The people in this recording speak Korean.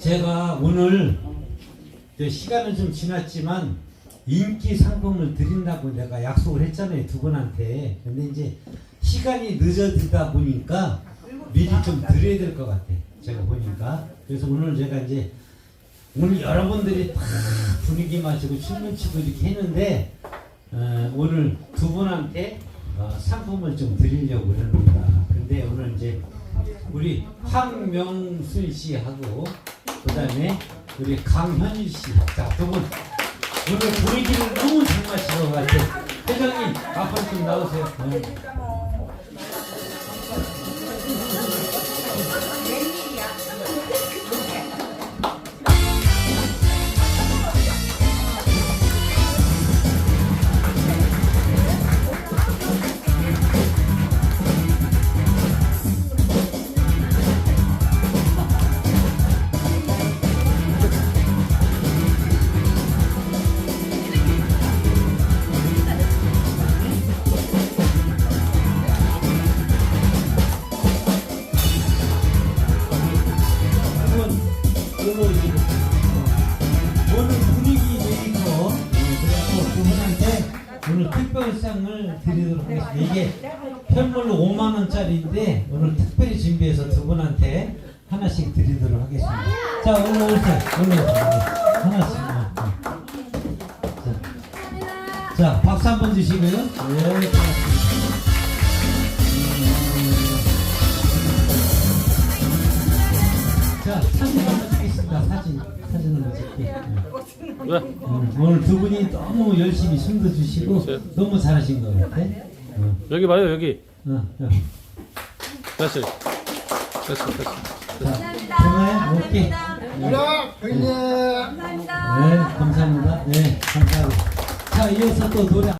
제가 오늘 저 시간은 좀 지났지만 인기 상품을 드린다고 내가 약속을 했잖아요 두 분한테. 근데 이제 시간이 늦어지다 보니까 미리 좀 드려야 될 것 같아. 제가 보니까. 그래서 오늘 제가 이제 오늘 여러분들이 다 분위기 마시고 춤을 추고 이렇게 했는데 어, 오늘 두 분한테 어, 상품을 좀 드리려고 그러는다. 근데 오늘 이제 우리 황명순 씨하고 그 다음에 우리 강현일 씨, 자 두 분 오늘 분위기를 너무 것 같아요. 회장님 앞으로 좀 나오세요. 네. 들어보시고 오늘 분위기 메이커 그래서 두 분한테 오늘 특별상을 드리도록 하겠습니다. 이게 편물로 5만 원짜리인데 오늘 특별히 준비해서 두 분한테 하나씩 드리도록 하겠습니다. 자 오늘 오세요. 오늘. 하나씩. 어, 어. 자, 자 박수 한 번 주시고요. 네. 자 사진 한번 찍겠습니다. 사진 사진 한번 찍게. 네. 왜? 음, 오늘 두 분이 너무 열심히 춤도 주시고 네. 너무 잘하신 것 같아. 어, 여기 봐요 여기 어, 어. 됐어 됐어 됐어 자, 정말 오케이. 네, 야, 형님. 네, 감사합니다. 네, 감사합니다. 자, 이어서 또 노래.